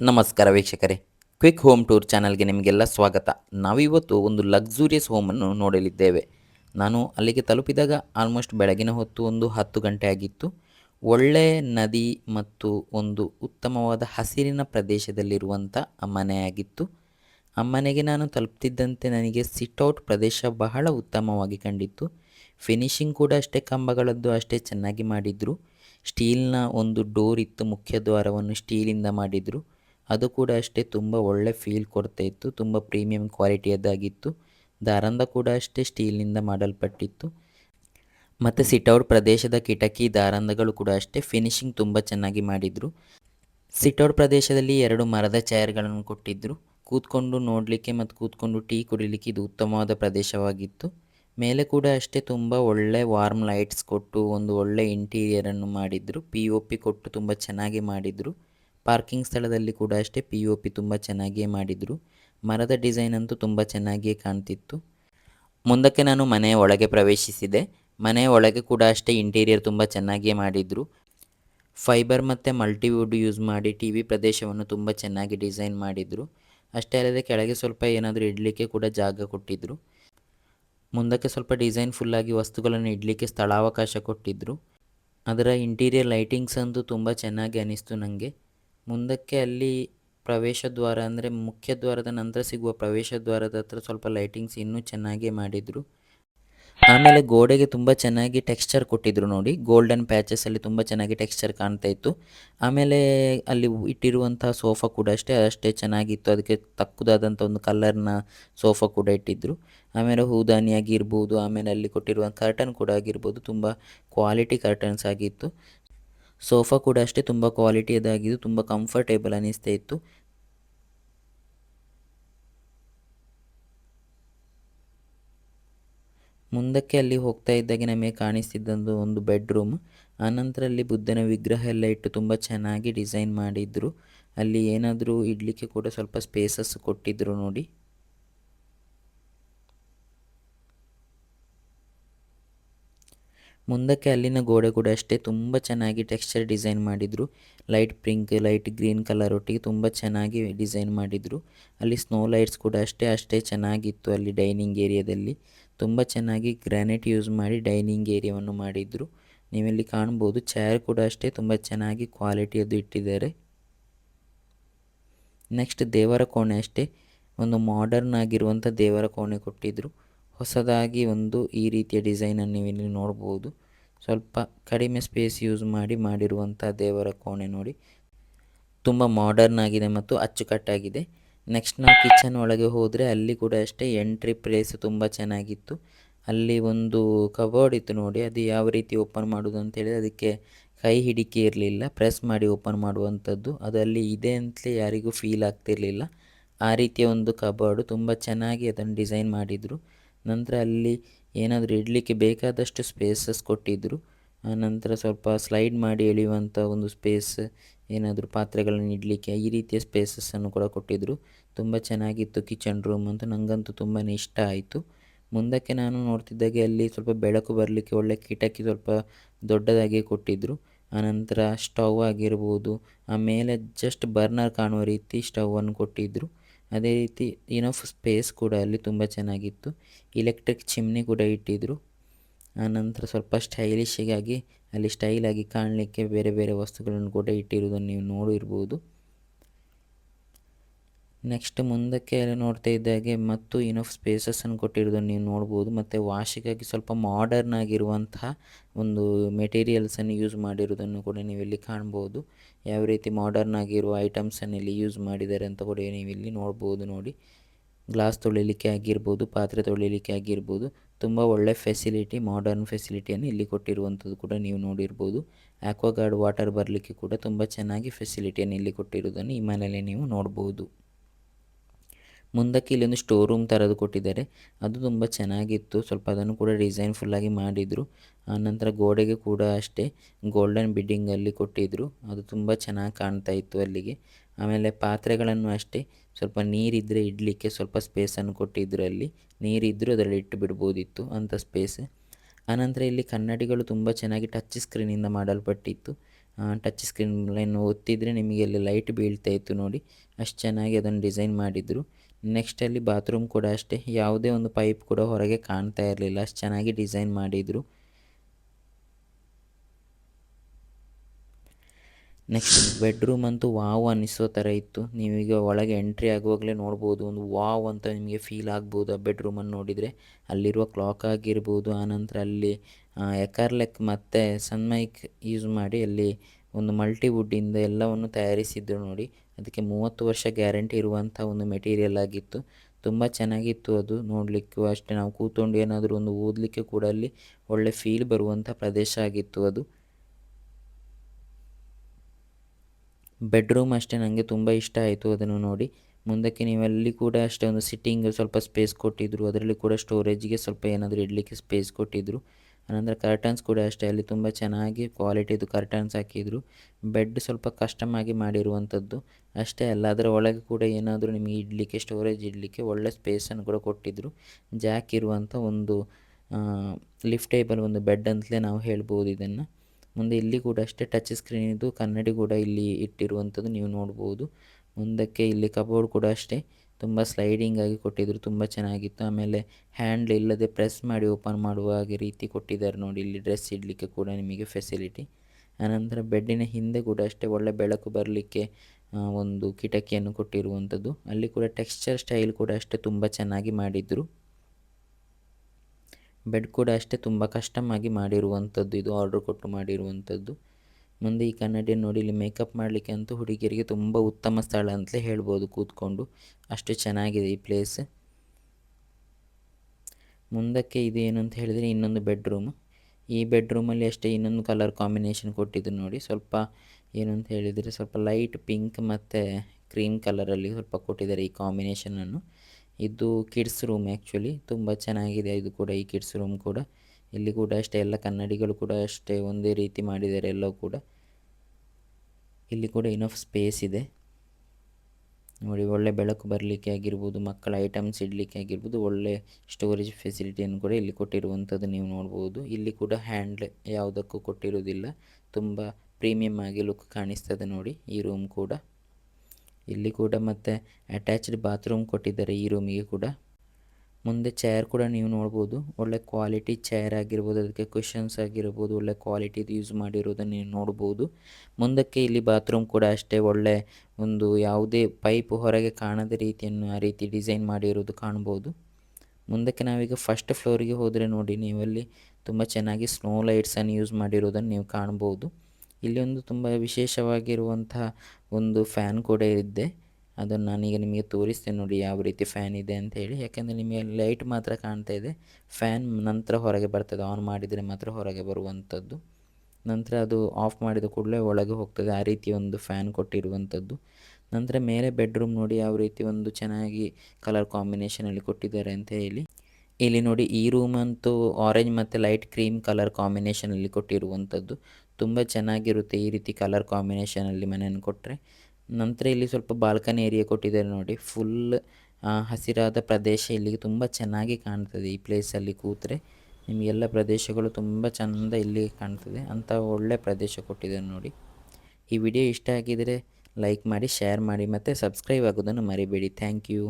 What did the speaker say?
ನಮಸ್ಕಾರ ವೀಕ್ಷಕರೇ. Quick home tour ಚಾನಲ್ಗೆ ನಿಮಗೆಲ್ಲ ಸ್ವಾಗತ. ನಾವಿವತ್ತು ಒಂದು ಲಕ್ಸುರಿಯಸ್ ಹೋಮನ್ನು ನೋಡಲಿದ್ದೇವೆ. ನಾನು ಅಲ್ಲಿಗೆ ತಲುಪಿದಾಗ ಆಲ್ಮೋಸ್ಟ್ ಬೆಳಗಿನ ಹೊತ್ತು ಒಂದು ಹತ್ತು ಗಂಟೆ ಆಗಿತ್ತು. ಒಳ್ಳೆ ನದಿ ಮತ್ತು ಒಂದು ಉತ್ತಮವಾದ ಹಸಿರಿನ ಪ್ರದೇಶದಲ್ಲಿರುವಂಥ ಮನೆಯಾಗಿತ್ತು. ಆ ಮನೆಗೆ ನಾನು ತಲುಪ್ತಿದ್ದಂತೆ ನನಗೆ ಸಿಟ್ಔಟ್ ಪ್ರದೇಶ ಬಹಳ ಉತ್ತಮವಾಗಿ ಕಂಡಿತ್ತು. ಫಿನಿಶಿಂಗ್ ಕೂಡ ಅಷ್ಟೇ ಕಂಬಗಳದ್ದು ಅಷ್ಟೇ ಚೆನ್ನಾಗಿ ಮಾಡಿದರು. ಸ್ಟೀಲ್ನ ಒಂದು ಡೋರ್ ಇತ್ತು, ಮುಖ್ಯ ದ್ವಾರವನ್ನು ಸ್ಟೀಲಿಂದ ಮಾಡಿದರು. ಅದು ಕೂಡ ಅಷ್ಟೇ ತುಂಬ ಒಳ್ಳೆ ಫೀಲ್ ಕೊಡ್ತಾ ಇತ್ತು, ತುಂಬ ಪ್ರೀಮಿಯಂ ಕ್ವಾಲಿಟಿಯದ್ದಾಗಿತ್ತು ದಾರಂದ ಕೂಡ ಅಷ್ಟೇ ಸ್ಟೀಲ್ನಿಂದ ಮಾಡಲ್ಪಟ್ಟಿತ್ತು. ಮತ್ತು ಸಿಟೌಟ್ ಪ್ರದೇಶದ ಕಿಟಕಿ ದಾರಂದಗಳು ಕೂಡ ಅಷ್ಟೇ ಫಿನಿಶಿಂಗ್ ತುಂಬ ಚೆನ್ನಾಗಿ ಮಾಡಿದರು. ಸಿಟೌಟ್ ಪ್ರದೇಶದಲ್ಲಿ ಎರಡು ಮರದ ಚೇರ್ಗಳನ್ನು ಕೊಟ್ಟಿದ್ದರು ಕೂತ್ಕೊಂಡು ನೋಡಲಿಕ್ಕೆ ಮತ್ತು ಕೂತ್ಕೊಂಡು ಟೀ ಕುಡಿಲಿಕ್ಕೆ ಇದು ಉತ್ತಮವಾದ ಪ್ರದೇಶವಾಗಿತ್ತು. ಮೇಲೆ ಕೂಡ ಅಷ್ಟೇ ತುಂಬ ಒಳ್ಳೆ ವಾರ್ಮ್ ಲೈಟ್ಸ್ ಕೊಟ್ಟು ಒಂದು ಒಳ್ಳೆ ಇಂಟೀರಿಯರನ್ನು ಮಾಡಿದರು. ಪಿ ಒ ಪಿ ಕೊಟ್ಟು ತುಂಬ ಚೆನ್ನಾಗಿ ಮಾಡಿದರು. ಪಾರ್ಕಿಂಗ್ ಸ್ಥಳದಲ್ಲಿ ಕೂಡ ಅಷ್ಟೇ ಪಿ ಒ ಪಿ ತುಂಬ ಚೆನ್ನಾಗಿಯೇ ಮಾಡಿದರು. ಮರದ ಡಿಸೈನ್ ಅಂತೂ ತುಂಬ ಚೆನ್ನಾಗಿಯೇ ಕಾಣ್ತಿತ್ತು. ಮುಂದಕ್ಕೆ ನಾನು ಮನೆಯ ಒಳಗೆ ಪ್ರವೇಶಿಸಿದೆ. ಮನೆಯ ಒಳಗೆ ಕೂಡ ಅಷ್ಟೇ ಇಂಟೀರಿಯರ್ ತುಂಬ ಚೆನ್ನಾಗಿಯೇ ಮಾಡಿದರು. ಫೈಬರ್ ಮತ್ತು ಮಲ್ಟಿವುಡ್ ಯೂಸ್ ಮಾಡಿ ಟಿ ವಿ ಪ್ರದೇಶವನ್ನು ತುಂಬ ಚೆನ್ನಾಗಿ ಡಿಸೈನ್ ಮಾಡಿದರು. ಅಷ್ಟೇ ಅಲ್ಲದೆ ಕೆಳಗೆ ಸ್ವಲ್ಪ ಏನಾದರೂ ಇಡಲಿಕ್ಕೆ ಕೂಡ ಜಾಗ ಕೊಟ್ಟಿದ್ದರು ಮುಂದಕ್ಕೆ ಸ್ವಲ್ಪ ಡಿಸೈನ್ ಫುಲ್ಲಾಗಿ ವಸ್ತುಗಳನ್ನು ಇಡಲಿಕ್ಕೆ ಸ್ಥಳಾವಕಾಶ ಕೊಟ್ಟಿದ್ದರು ಅದರ ಇಂಟೀರಿಯರ್ ಲೈಟಿಂಗ್ಸ್ ಅಂತೂ ತುಂಬ ಚೆನ್ನಾಗಿ ಅನ್ನಿಸ್ತು ನನಗೆ ಮುಂದಕ್ಕೆ ಅಲ್ಲಿ ಪ್ರವೇಶ ದ್ವಾರ ಅಂದರೆ ಮುಖ್ಯ ದ್ವಾರದ ನಂತರ ಸಿಗುವ ಪ್ರವೇಶ ದ್ವಾರದ ಹತ್ರ ಸ್ವಲ್ಪ ಲೈಟಿಂಗ್ಸ್ ಇನ್ನೂ ಚೆನ್ನಾಗೇ ಮಾಡಿದರು. ಆಮೇಲೆ ಗೋಡೆಗೆ ತುಂಬ ಚೆನ್ನಾಗಿ ಟೆಕ್ಸ್ಚರ್ ಕೊಟ್ಟಿದ್ರು ನೋಡಿ. ಗೋಲ್ಡನ್ ಪ್ಯಾಚಸಲ್ಲಿ ತುಂಬ ಚೆನ್ನಾಗಿ ಟೆಕ್ಸ್ಚರ್ ಕಾಣ್ತಾ ಇತ್ತು. ಆಮೇಲೆ ಅಲ್ಲಿ ಇಟ್ಟಿರುವಂಥ ಸೋಫಾ ಕೂಡ ಅಷ್ಟೇ ಅಷ್ಟೇ ಚೆನ್ನಾಗಿತ್ತು. ಅದಕ್ಕೆ ತಕ್ಕುದಾದಂಥ ಒಂದು ಕಲರ್ನ ಸೋಫಾ ಕೂಡ ಇಟ್ಟಿದ್ದರು ಆಮೇಲೆ ಹೂದಾನಿ ಆಗಿರ್ಬೋದು ಆಮೇಲೆ ಅಲ್ಲಿ ಕೊಟ್ಟಿರುವ ಕರ್ಟನ್ ಕೂಡ ಆಗಿರ್ಬೋದು. ತುಂಬ ಕ್ವಾಲಿಟಿ ಕರ್ಟನ್ಸ್ ಆಗಿತ್ತು. ಸೋಫಾ ಕೂಡ ಅಷ್ಟೇ ತುಂಬ ಕ್ವಾಲಿಟಿಯದಾಗಿದ್ದು ತುಂಬ ಕಂಫರ್ಟೇಬಲ್ ಅನ್ನಿಸ್ತಾ ಇತ್ತು. ಮುಂದಕ್ಕೆ ಅಲ್ಲಿ ಹೋಗ್ತಾ ಇದ್ದಾಗೆ ನಮಗೆ ಕಾಣಿಸ್ತಿದ್ದಂದು ಒಂದು ಬೆಡ್ರೂಮ್ ಆನಂತರ ಅಲ್ಲಿ ಬುದ್ಧನ ವಿಗ್ರಹ ಎಲ್ಲ ಇಟ್ಟು ತುಂಬ ಚೆನ್ನಾಗಿ ಡಿಸೈನ್ ಮಾಡಿದ್ರು. ಅಲ್ಲಿ ಏನಾದರೂ ಇಡಲಿಕ್ಕೆ ಕೂಡ ಸ್ವಲ್ಪ ಸ್ಪೇಸಸ್ ಕೊಟ್ಟಿದ್ದರು ನೋಡಿ. ಮುಂದಕ್ಕೆ ಅಲ್ಲಿನ ಗೋಡೆ ಕೂಡ ಅಷ್ಟೇ. ತುಂಬ ಚೆನ್ನಾಗಿ ಟೆಕ್ಸ್ಚರ್ ಡಿಸೈನ್ ಮಾಡಿದರು. Light pink light green colour ಒಟ್ಟಿಗೆ ತುಂಬ ಚೆನ್ನಾಗಿ ಡಿಸೈನ್ ಮಾಡಿದರು. ಅಲ್ಲಿ ಸ್ನೋ ಲೈಟ್ಸ್ ಕೂಡ ಅಷ್ಟೇ ಅಷ್ಟೇ ಚೆನ್ನಾಗಿತ್ತು ಅಲ್ಲಿ ಡೈನಿಂಗ್ ಏರಿಯಾದಲ್ಲಿ ತುಂಬ ಚೆನ್ನಾಗಿ ಗ್ರಾನೈಟ್ ಯೂಸ್ ಮಾಡಿ ಡೈನಿಂಗ್ ಏರಿಯಾವನ್ನು ಮಾಡಿದರು. ನೀವಿಲ್ಲಿ ಕಾಣ್ಬೋದು ಚೇರ್ ಕೂಡ ಅಷ್ಟೇ, ತುಂಬ ಚೆನ್ನಾಗಿ ಕ್ವಾಲಿಟಿಯದ್ದು ಇಟ್ಟಿದ್ದಾರೆ. ನೆಕ್ಸ್ಟ್ ದೇವರ ಕೋಣೆ ಅಷ್ಟೇ. ಒಂದು ಮಾಡರ್ನ್ ಆಗಿರುವಂಥ ದೇವರ ಕೋಣೆ ಕೊಟ್ಟಿದ್ದರು ಹೊಸದಾಗಿ ಒಂದು ಈ ರೀತಿಯ ಡಿಸೈನನ್ನು ನೀವು ಇಲ್ಲಿ ನೋಡ್ಬೋದು. ಸ್ವಲ್ಪ ಕಡಿಮೆ ಸ್ಪೇಸ್ ಯೂಸ್ ಮಾಡಿ ಮಾಡಿರುವಂಥ ದೇವರ ಕೋಣೆ ನೋಡಿ. ತುಂಬ ಮಾಡರ್ನ್ ಆಗಿದೆ ಮತ್ತು ಅಚ್ಚುಕಟ್ಟಾಗಿದೆ. ನೆಕ್ಸ್ಟ್ ನಾವು ಕಿಚನ್ ಒಳಗೆ ಹೋದರೆ ಅಲ್ಲಿ ಕೂಡ ಅಷ್ಟೇ ಎಂಟ್ರಿ ಪ್ಲೇಸ್ ತುಂಬ ಚೆನ್ನಾಗಿತ್ತು. ಅಲ್ಲಿ ಒಂದು ಕಬೋರ್ಡ್ ಇತ್ತು ನೋಡಿ, ಅದು ಯಾವ ರೀತಿ ಓಪನ್ ಮಾಡೋದು ಅಂತೇಳಿ ಅದಕ್ಕೆ ಕೈ ಹಿಡಿಕೆ ಇರಲಿಲ್ಲ. ಪ್ರೆಸ್ ಮಾಡಿ ಓಪನ್ ಮಾಡುವಂಥದ್ದು. ಅದಲ್ಲಿ ಇದೆ ಅಂತಲೇ ಯಾರಿಗೂ ಫೀಲ್ ಆಗ್ತಿರಲಿಲ್ಲ. ಆ ರೀತಿಯ ಒಂದು ಕಬೋರ್ಡು ತುಂಬ ಚೆನ್ನಾಗಿ ಅದನ್ನು ಡಿಸೈನ್ ಮಾಡಿದರು. ನಂತರ ಅಲ್ಲಿ ಏನಾದರೂ ಇಡಲಿಕ್ಕೆ ಬೇಕಾದಷ್ಟು ಸ್ಪೇಸಸ್ ಕೊಟ್ಟಿದ್ದರು ನಂತರ ಸ್ವಲ್ಪ ಸ್ಲೈಡ್ ಮಾಡಿ ಎಳೆಯುವಂಥ ಒಂದು ಸ್ಪೇಸ್ ಏನಾದರೂ ಪಾತ್ರೆಗಳನ್ನು ಇಡಲಿಕ್ಕೆ ಈ ರೀತಿಯ ಸ್ಪೇಸಸ್ಸನ್ನು ಕೂಡ ಕೊಟ್ಟಿದ್ದರು ತುಂಬ ಚೆನ್ನಾಗಿತ್ತು ಕಿಚನ್ ರೂಮ್ ಅಂತ ನನಗಂತೂ ತುಂಬಾ ಇಷ್ಟ ಆಯಿತು. ಮುಂದಕ್ಕೆ ನಾನು ನೋಡ್ತಿದ್ದಾಗೆ ಅಲ್ಲಿ ಸ್ವಲ್ಪ ಬೆಳಕು ಬರಲಿಕ್ಕೆ ಒಳ್ಳೆ ಕಿಟಕಿ ಸ್ವಲ್ಪ ದೊಡ್ಡದಾಗಿ ಕೊಟ್ಟಿದ್ದರು ಆನಂತರ ಸ್ಟವ್ ಆಗಿರ್ಬೋದು ಆಮೇಲೆ ಜಸ್ಟ್ ಬರ್ನರ್ ಕಾಣುವ ರೀತಿ ಸ್ಟವನ್ನು ಕೊಟ್ಟಿದ್ದರು ಅದೇ ರೀತಿ ಇನಫ್ ಸ್ಪೇಸ್ ಕೂಡ ಅಲ್ಲಿ ತುಂಬ ಚೆನ್ನಾಗಿತ್ತು. ಇಲೆಕ್ಟ್ರಿಕ್ ಚಿಮ್ನಿ ಕೂಡ ಇಟ್ಟಿದ್ದರು ಆನಂತರ ಸ್ವಲ್ಪ ಸ್ಟೈಲಿಶಿಗಾಗಿ ಅಲ್ಲಿ ಸ್ಟೈಲಾಗಿ ಕಾಣಲಿಕ್ಕೆ ಬೇರೆ ಬೇರೆ ವಸ್ತುಗಳನ್ನು ಕೂಡ ಇಟ್ಟಿರುವುದನ್ನು ನೀವು ನೋಡಿರ್ಬೋದು. ನೆಕ್ಸ್ಟ್ ಮುಂದಕ್ಕೆ ನೋಡ್ತಾ ಇದ್ದಾಗೆ, ಮತ್ತು ಇನಫ್ ಸ್ಪೇಸಸ್ಸನ್ನು ಕೊಟ್ಟಿರೋದನ್ನು ನೀವು ನೋಡ್ಬೋದು. ಮತ್ತು ವಾಶಿಗಾಗಿ ಸ್ವಲ್ಪ ಮಾಡರ್ನ್ ಆಗಿರುವಂತಹ ಒಂದು ಮೆಟೀರಿಯಲ್ಸನ್ನು ಯೂಸ್ ಮಾಡಿರೋದನ್ನು ಕೂಡ ನೀವು ಇಲ್ಲಿ ಕಾಣ್ಬೋದು. ಯಾವ ರೀತಿ ಮಾಡರ್ನ್ ಆಗಿರುವ ಐಟಮ್ಸನ್ನು ಇಲ್ಲಿ ಯೂಸ್ ಮಾಡಿದ್ದಾರೆ ಅಂತ ಕೂಡ ನೀವು ಇಲ್ಲಿ ನೋಡ್ಬೋದು ನೋಡಿ. ಗ್ಲಾಸ್ ತೊಳಿಲಿಕ್ಕೆ ಆಗಿರ್ಬೋದು, ಪಾತ್ರೆ ತೊಳಿಲಿಕ್ಕೆ ಆಗಿರ್ಬೋದು, ತುಂಬ ಒಳ್ಳೆ ಫೆಸಿಲಿಟಿ ಮಾಡರ್ನ್ ಫೆಸಿಲಿಟಿಯನ್ನು ಇಲ್ಲಿ ಕೊಟ್ಟಿರುವಂಥದ್ದು ಕೂಡ ನೀವು ನೋಡಿರ್ಬೋದು. ಆ್ಯಕ್ವಾಗಾರ್ಡ್ ವಾಟರ್ ಬರಲಿಕ್ಕೆ ಕೂಡ ತುಂಬ ಚೆನ್ನಾಗಿ ಫೆಸಿಲಿಟಿಯನ್ನು ಇಲ್ಲಿ ಕೊಟ್ಟಿರೋದನ್ನು ಈ ಮನೆಯಲ್ಲಿ ನೀವು ನೋಡ್ಬೋದು. ಮುಂದಕ್ಕೆ ಇಲ್ಲೊಂದು ಸ್ಟೋರ್ ರೂಮ್ ತರದು ಕೊಟ್ಟಿದ್ದಾರೆ. ಅದು ತುಂಬ ಚೆನ್ನಾಗಿತ್ತು. ಸ್ವಲ್ಪ ಅದನ್ನು ಕೂಡ ಡಿಸೈನ್ ಫುಲ್ಲಾಗಿ ಮಾಡಿದರು. ಆನಂತರ ಗೋಡೆಗೆ ಕೂಡ ಅಷ್ಟೇ ಗೋಲ್ಡನ್ ಬಿಡ್ಡಿಂಗಲ್ಲಿ ಕೊಟ್ಟಿದ್ದರು ಅದು ತುಂಬ ಚೆನ್ನಾಗಿ ಕಾಣ್ತಾ ಇತ್ತು ಅಲ್ಲಿಗೆ. ಆಮೇಲೆ ಪಾತ್ರೆಗಳನ್ನು ಅಷ್ಟೇ ಸ್ವಲ್ಪ ನೀರಿದ್ದರೆ ಇಡಲಿಕ್ಕೆ ಸ್ವಲ್ಪ ಸ್ಪೇಸನ್ನು ಕೊಟ್ಟಿದ್ದರು ಅಲ್ಲಿ. ನೀರಿದ್ದರೂ ಅದರಲ್ಲಿ ಇಟ್ಟು ಬಿಡ್ಬೋದಿತ್ತು ಅಂಥ ಸ್ಪೇಸ್ ಆನಂತರ ಇಲ್ಲಿ ಕನ್ನಡಿಗಳು ತುಂಬ ಚೆನ್ನಾಗಿ ಟಚ್ ಸ್ಕ್ರೀನಿಂದ ಮಾಡಲ್ಪಟ್ಟಿತ್ತು. ಟಚ್ ಸ್ಕ್ರೀನ್ ಲೈನ್ ಒತ್ತಿದರೆ ನಿಮಗೆ ಅಲ್ಲಿ ಲೈಟ್ ಬೀಳ್ತಾ ಇತ್ತು ನೋಡಿ. ಅಷ್ಟು ಚೆನ್ನಾಗಿ ಅದನ್ನು ಡಿಸೈನ್ ಮಾಡಿದರು. ನೆಕ್ಸ್ಟಲ್ಲಿ ಬಾತ್ರೂಮ್ ಕೂಡ ಅಷ್ಟೇ. ಯಾವುದೇ ಒಂದು ಪೈಪ್ ಕೂಡ ಹೊರಗೆ ಕಾಣ್ತಾ ಇರಲಿಲ್ಲ. ಅಷ್ಟು ಚೆನ್ನಾಗಿ ಡಿಸೈನ್ ಮಾಡಿದರು. ನೆಕ್ಸ್ಟ್ ಬೆಡ್ರೂಮ್ ಅಂತೂ ವಾವ್ ಅನ್ನಿಸೋ ಥರ ಇತ್ತು. ನೀವೀಗ ಒಳಗೆ ಎಂಟ್ರಿ ಆಗುವಾಗಲೇ ನೋಡ್ಬೋದು, ಒಂದು ವಾವ್ ಅಂತ ನಿಮಗೆ ಫೀಲ್ ಆಗ್ಬೋದು ಆ ಬೆಡ್ರೂಮನ್ನು ನೋಡಿದರೆ. ಅಲ್ಲಿರುವ ಕ್ಲಾಕ್ ಆಗಿರ್ಬೋದು ಆನಂತರ ಅಲ್ಲಿ ಎಕಾರ್ಲೆಕ್ ಮತ್ತು ಸನ್ಮೈಕ್ ಯೂಸ್ ಮಾಡಿ ಅಲ್ಲಿ ಒಂದು ಮಲ್ಟಿವುಡ್ಡಿಂದ ಎಲ್ಲವನ್ನು ತಯಾರಿಸಿದ್ದು ನೋಡಿ. ಅದಕ್ಕೆ ಮೂವತ್ತು ವರ್ಷ ಗ್ಯಾರಂಟಿ ಇರುವಂಥ ಒಂದು ಮೆಟೀರಿಯಲ್ ಆಗಿತ್ತು. ತುಂಬ ಚೆನ್ನಾಗಿತ್ತು ಅದು ನೋಡಲಿಕ್ಕೂ. ಅಷ್ಟೇ ನಾವು ಕೂತ್ಕೊಂಡು ಏನಾದರೂ ಒಂದು ಓದಲಿಕ್ಕೆ ಕೂಡ ಅಲ್ಲಿ ಒಳ್ಳೆ ಫೀಲ್ ಬರುವಂಥ ಪ್ರದೇಶ ಆಗಿತ್ತು ಅದು. ಬೆಡ್ರೂಮ್ ಅಷ್ಟೇ ನನಗೆ ತುಂಬ ಇಷ್ಟ ಆಯಿತು ಅದನ್ನು ನೋಡಿ. ಮುಂದಕ್ಕೆ ನೀವಲ್ಲಿ ಕೂಡ ಅಷ್ಟೇ ಒಂದು ಸಿಟ್ಟಿಂಗ್ ಸ್ವಲ್ಪ ಸ್ಪೇಸ್ ಕೊಟ್ಟಿದ್ದರು ಅದರಲ್ಲಿ ಕೂಡ ಸ್ಟೋರೇಜ್ಗೆ ಸ್ವಲ್ಪ ಏನಾದರೂ ಇಡಲಿಕ್ಕೆ ಸ್ಪೇಸ್ ಕೊಟ್ಟಿದ್ದರು ಆನಂತರ ಕರ್ಟನ್ಸ್ ಕೂಡ ಅಷ್ಟೇ, ಅಲ್ಲಿ ತುಂಬ ಚೆನ್ನಾಗಿ ಕ್ವಾಲಿಟಿದು ಕರ್ಟನ್ಸ್ ಹಾಕಿದರು. ಬೆಡ್ ಸ್ವಲ್ಪ ಕಷ್ಟಮಾಗಿ ಮಾಡಿರುವಂಥದ್ದು ಅಷ್ಟೇ ಅಲ್ಲ, ಅದರ ಒಳಗೆ ಕೂಡ ಏನಾದರೂ ನಿಮಗೆ ಇಡಲಿಕ್ಕೆ ಸ್ಟೋರೇಜ್ ಇಡಲಿಕ್ಕೆ ಒಳ್ಳೆ ಸ್ಪೇಸನ್ನು ಕೂಡ ಕೊಟ್ಟಿದ್ದರು ಜಾಕ್ ಇರುವಂಥ ಒಂದು ಲಿಫ್ಟೇಬಲ್ ಒಂದು ಬೆಡ್ ಅಂತಲೇ ನಾವು ಹೇಳ್ಬೋದು ಇದನ್ನು. ಮುಂದೆ ಇಲ್ಲಿ ಕೂಡ ಅಷ್ಟೇ ಟಚ್ ಸ್ಕ್ರೀನ್ ಇದು. ಕನ್ನಡಿ ಕೂಡ ಇಲ್ಲಿ ಇಟ್ಟಿರುವಂಥದ್ದು ನೀವು ನೋಡ್ಬೋದು. ಮುಂದಕ್ಕೆ ಇಲ್ಲಿ ಕಬೋರ್ಡ್ ಕೂಡ ಅಷ್ಟೇ. ತುಂಬ ಸ್ಲೈಡಿಂಗ್ ಆಗಿ ಕೊಟ್ಟಿದ್ರು. ತುಂಬ ಚೆನ್ನಾಗಿತ್ತು. ಆಮೇಲೆ ಹ್ಯಾಂಡ್ಲ್ ಇಲ್ಲದೆ ಪ್ರೆಸ್ ಮಾಡಿ ಓಪನ್ ಮಾಡುವ ಹಾಗೆ ರೀತಿ ಕೊಟ್ಟಿದ್ದಾರೆ ನೋಡಿ. ಇಲ್ಲಿ ಡ್ರೆಸ್ ಇಡಲಿಕ್ಕೆ ಕೂಡ ನಿಮಗೆ ಫೆಸಿಲಿಟಿ ಆನಂತರ ಬೆಡ್ಡಿನ ಹಿಂದೆ ಕೂಡ ಅಷ್ಟೇ ಒಳ್ಳೆ ಬೆಳಕು ಬರಲಿಕ್ಕೆ ಒಂದು ಕಿಟಕಿಯನ್ನು ಕೊಟ್ಟಿರುವಂಥದ್ದು ಅಲ್ಲಿ ಕೂಡ ಟೆಕ್ಸ್ಚರ್ ಸ್ಟೈಲ್ ಕೂಡ ಅಷ್ಟೇ ತುಂಬ ಚೆನ್ನಾಗಿ ಮಾಡಿದರು. ಬೆಡ್ ಕೂಡ ಅಷ್ಟೇ ತುಂಬ ಕಷ್ಟಮಾಗಿ ಮಾಡಿರುವಂಥದ್ದು ಇದು ಆರ್ಡ್ರ್ ಕೊಟ್ಟು ಮಾಡಿರುವಂಥದ್ದು ಮುಂದೆ ಈ ಕನ್ನಡಿಯನ್ನು ನೋಡಿ, ಇಲ್ಲಿ ಮೇಕಪ್ ಮಾಡಲಿಕ್ಕೆ ಅಂತೂ ಹುಡುಗಿಯರಿಗೆ ತುಂಬ ಉತ್ತಮ ಸ್ಥಳ ಅಂತಲೇ ಹೇಳ್ಬೋದು ಕೂತ್ಕೊಂಡು. ಅಷ್ಟು ಚೆನ್ನಾಗಿದೆ ಈ ಪ್ಲೇಸ್ ಮುಂದಕ್ಕೆ ಇದು ಏನು ಅಂತ ಹೇಳಿದರೆ ಇನ್ನೊಂದು ಬೆಡ್ರೂಮ್ ಈ ಬೆಡ್ರೂಮಲ್ಲಿ ಅಷ್ಟೇ ಇನ್ನೊಂದು ಕಲರ್ ಕಾಂಬಿನೇಷನ್ ಕೊಟ್ಟಿದ್ದು ನೋಡಿ. ಸ್ವಲ್ಪ ಏನು ಅಂತ ಹೇಳಿದರೆ ಸ್ವಲ್ಪ ಲೈಟ್ ಪಿಂಕ್ ಮತ್ತು ಕ್ರೀಮ್ ಕಲರಲ್ಲಿ ಸ್ವಲ್ಪ ಕೊಟ್ಟಿದ್ದಾರೆ ಈ ಕಾಂಬಿನೇಷನನ್ನು ಇದು ಕಿಡ್ಸ್ ರೂಮ್ ಆ್ಯಕ್ಚುಲಿ ತುಂಬ ಚೆನ್ನಾಗಿದೆ. ಇದು ಕೂಡ ಈ ಕಿಡ್ಸ್ ರೂಮ್ ಕೂಡ. ಇಲ್ಲಿ ಕೂಡ ಅಷ್ಟೇ ಎಲ್ಲ ಕನ್ನಡಿಗಳು ಕೂಡ ಅಷ್ಟೇ ಒಂದೇ ರೀತಿ ಮಾಡಿದ್ದಾರೆ ಎಲ್ಲವೂ ಕೂಡ. ಇಲ್ಲಿ ಕೂಡ ಇನಫ್ ಸ್ಪೇಸ್ ಇದೆ. ನೋಡಿ ಒಳ್ಳೆ ಬೆಳಕು ಬರಲಿಕ್ಕೆ ಆಗಿರ್ಬೋದು, ಮಕ್ಕಳ ಐಟಮ್ಸ್ ಇಡಲಿಕ್ಕೆ ಆಗಿರ್ಬೋದು, ಒಳ್ಳೆ ಸ್ಟೋರೇಜ್ ಫೆಸಿಲಿಟಿಯನ್ನು ಕೂಡ ಇಲ್ಲಿ ಕೊಟ್ಟಿರುವಂಥದ್ದು ನೀವು ನೋಡ್ಬೋದು. ಇಲ್ಲಿ ಕೂಡ ಹ್ಯಾಂಡ್ಲ್ ಯಾವುದಕ್ಕೂ ಕೊಟ್ಟಿರುವುದಿಲ್ಲ. ತುಂಬ ಪ್ರೀಮಿಯಮ್ ಆಗಿ ಲುಕ್ ಕಾಣಿಸ್ತದೆ ನೋಡಿ ಈ ರೂಮ್ ಕೂಡ. ಇಲ್ಲಿ ಕೂಡ ಮತ್ತು ಅಟ್ಯಾಚ್ಡ್ ಬಾತ್ರೂಮ್ ಕೊಟ್ಟಿದ್ದಾರೆ ಈ ರೂಮಿಗೆ ಕೂಡ. ಮುಂದೆ ಚೇರ್ ಕೂಡ ನೀವು ನೋಡ್ಬೋದು. ಒಳ್ಳೆ ಕ್ವಾಲಿಟಿ ಚೇರ್ ಆಗಿರ್ಬೋದು, ಅದಕ್ಕೆ ಕ್ವಶನ್ಸ್ ಆಗಿರ್ಬೋದು, ಒಳ್ಳೆ ಕ್ವಾಲಿಟಿದು ಯೂಸ್ ಮಾಡಿರೋದನ್ನು ನೀವು ನೋಡ್ಬೋದು. ಮುಂದಕ್ಕೆ ಇಲ್ಲಿ ಬಾತ್ರೂಮ್ ಕೂಡ ಅಷ್ಟೇ ಒಳ್ಳೆ ಒಂದು ಯಾವುದೇ ಪೈಪ್ ಹೊರಗೆ ಕಾಣದ ರೀತಿಯನ್ನು ಆ ರೀತಿ ಡಿಸೈನ್ ಮಾಡಿರೋದು ಕಾಣ್ಬೋದು. ಮುಂದಕ್ಕೆ ನಾವೀಗ ಫಸ್ಟ್ ಫ್ಲೋರಿಗೆ ಹೋದರೆ ನೋಡಿ, ನೀವಲ್ಲಿ ತುಂಬ ಚೆನ್ನಾಗಿ ಸ್ನೋ ಲೈಟ್ಸನ್ನು ಯೂಸ್ ಮಾಡಿರೋದನ್ನು ನೀವು ಕಾಣ್ಬೋದು. ಇಲ್ಲಿ ಒಂದು ತುಂಬ ವಿಶೇಷವಾಗಿರುವಂತಹ ಒಂದು ಫ್ಯಾನ್ ಕೂಡ ಇದೆ ಅದನ್ನು ನಾನೀಗ ನಿಮಗೆ ತೋರಿಸ್ತೇನೆ ನೋಡಿ ಯಾವ ರೀತಿ ಫ್ಯಾನ್ ಇದೆ ಅಂತ ಹೇಳಿ. ಯಾಕೆಂದರೆ ನಿಮಗೆ ಲೈಟ್ ಮಾತ್ರ ಕಾಣ್ತಾ ಇದೆ. ಫ್ಯಾನ್ ನಂತರ ಹೊರಗೆ ಬರ್ತದೆ. ಆನ್ ಮಾಡಿದರೆ ಮಾತ್ರ ಹೊರಗೆ ಬರುವಂಥದ್ದು ನಂತರ ಅದು ಆಫ್ ಮಾಡಿದ ಕೂಡಲೇ ಒಳಗೆ ಹೋಗ್ತದೆ. ಆ ರೀತಿ ಒಂದು ಫ್ಯಾನ್ ಕೊಟ್ಟಿರುವಂಥದ್ದು ನಂತರ ಮೇಲೆ ಬೆಡ್ರೂಮ್ ನೋಡಿ ಯಾವ ರೀತಿ ಒಂದು ಚೆನ್ನಾಗಿ ಕಲರ್ ಕಾಂಬಿನೇಷನಲ್ಲಿ ಕೊಟ್ಟಿದ್ದಾರೆ ಅಂತ ಹೇಳಿ. ಇಲ್ಲಿ ನೋಡಿ ಈ ರೂಮ್ ಅಂತೂ ಆರೆಂಜ್ ಮತ್ತು ಲೈಟ್ ಕ್ರೀಮ್ ಕಲರ್ ಕಾಂಬಿನೇಷನಲ್ಲಿ ಕೊಟ್ಟಿರುವಂಥದ್ದು. ತುಂಬ ಚೆನ್ನಾಗಿರುತ್ತೆ ಈ ರೀತಿ ಕಲರ್ ಕಾಂಬಿನೇಷನಲ್ಲಿ ಮನೆಯನ್ನು ಕೊಟ್ಟರೆ ನಂತರ ಇಲ್ಲಿ ಸ್ವಲ್ಪ ಬಾಲ್ಕನಿ ಏರಿಯಾ ಕೊಟ್ಟಿದ್ದಾರೆ ನೋಡಿ. ಫುಲ್ ಹಸಿರಾದ ಪ್ರದೇಶ ಇಲ್ಲಿಗೆ ತುಂಬ ಚೆನ್ನಾಗಿ ಕಾಣ್ತದೆ ಈ ಪ್ಲೇಸಲ್ಲಿ ಕೂತ್ರೆ. ನಿಮಗೆಲ್ಲ ಪ್ರದೇಶಗಳು ತುಂಬ ಚೆಂದ ಇಲ್ಲಿ ಕಾಣ್ತದೆ. ಅಂತ ಒಳ್ಳೆ ಪ್ರದೇಶ ಕೊಟ್ಟಿದ್ದಾರೆ ನೋಡಿ. ಈ ವಿಡಿಯೋ ಇಷ್ಟ ಆಗಿದರೆ ಲೈಕ್ ಮಾಡಿ ಶೇರ್ ಮಾಡಿ ಮತ್ತು ಸಬ್ಸ್ಕ್ರೈಬ್ ಆಗೋದನ್ನು ಮರಿಬೇಡಿ. Thank you